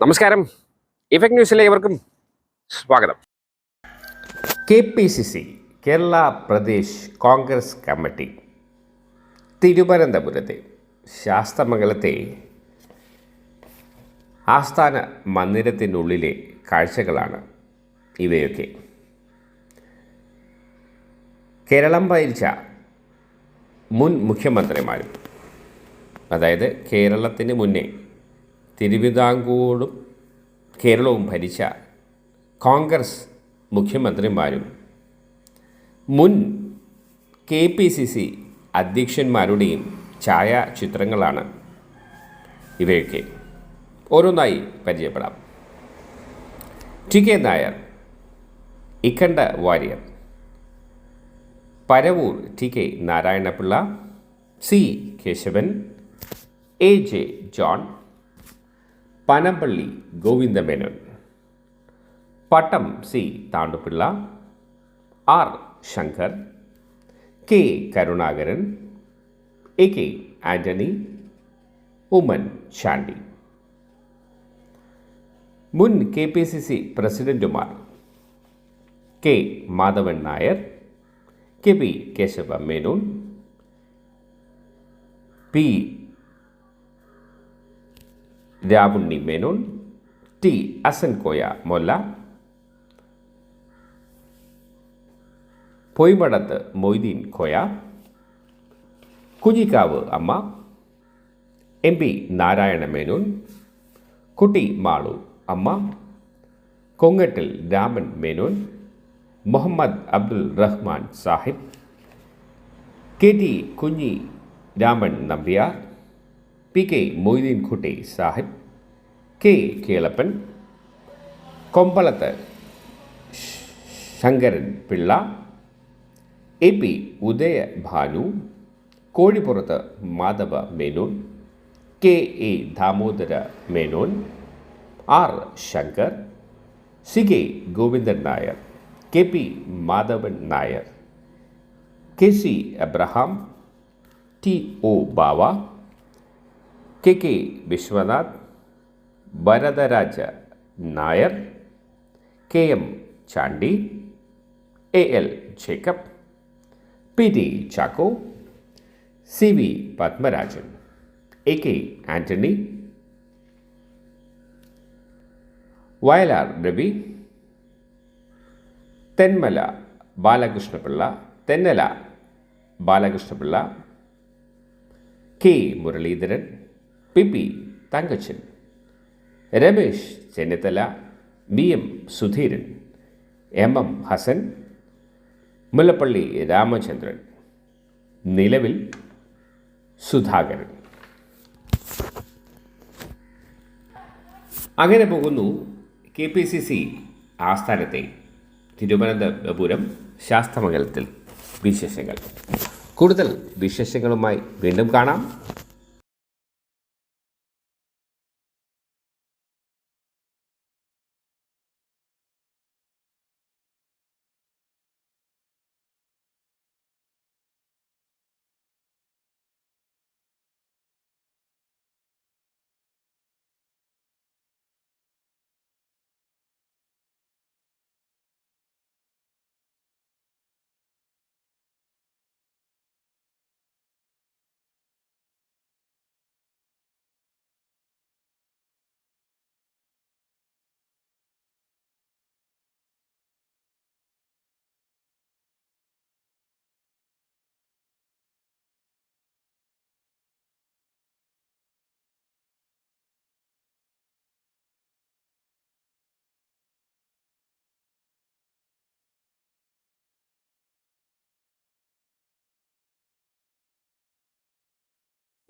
നമസ്കാരം. ഇഫക്ട് ന്യൂസിലെ ഇവർക്കും സ്വാഗതം. K P C C Kerala Pradesh Congress committee തിരുവനന്തപുരത്തെ ശാസ്തമംഗലത്തെ ആസ്ഥാന മന്ദിരത്തിനുള്ളിലെ കാഴ്ചകളാണ് ഇവയൊക്കെ. കേരളം ഭരിച്ച മുൻ മുഖ്യമന്ത്രിമാരും അതായത് കേരളത്തിന് മുന്നേ തിരുവിതാംകൂറും കേരളവും ഭരിച്ച കോൺഗ്രസ് മുഖ്യമന്ത്രിമാരും മുൻ കെ പി സി സി അധ്യക്ഷന്മാരുടെയും ഛായാചിത്രങ്ങളാണ് ഇവയൊക്കെ. ഓരോന്നായി പരിചയപ്പെടാം. T K Nair Ikkanda Warrier Paravur T K Narayanapillai C Kesavan A J John Panampilly Govinda Menon. Pattom C Thanupillai. R Sankar. K Karunakaran. A K Antony Oommen Chandy. മുൻ K P C C പ്രസിഡന്റുമാർ K Madhavan Nair K P Kesava Menon P Ravunni Menon T Asankoya Molla. Poymadathu Moideen Koya. Kunjikavu Amma. M P Narayana Menon. Kutty Malu Amma. Kongattil Raman Menon. Muhammad Abdul Rahman Sahib. K T Kunhi Raman Nambiar. P K Moideen Kutty Sahib K Kelappan Kombalathu Sankaran Pillai A P Udaya Bhanu Kozhippurathu Madhava Menon K A Damodara Menon R Sankar C K Govindan Nair K P Madhavan Nair K C Abraham T O Bava K K Viswanath Bharataraja Nair K M Chandy A L Jacob P T Chacko C V Padmarajan A K Antony Vayalar Ravi Thenmala Balakrishnapillai Thennala Balakrishnapillai K Muraleedharan P P Thankachan Ramesh Chennithala B M Sudheeran M M Hassan Mullappally Ramachandran നിലവിൽ സുധാകരൻ. അങ്ങനെ പോകുന്നു K P C C ആസ്ഥാനത്തെ തിരുവനന്തപുരം ശാസ്ത്രമംഗലത്തിൽ വിശേഷങ്ങൾ. കൂടുതൽ വിശേഷങ്ങളുമായി വീണ്ടും കാണാം.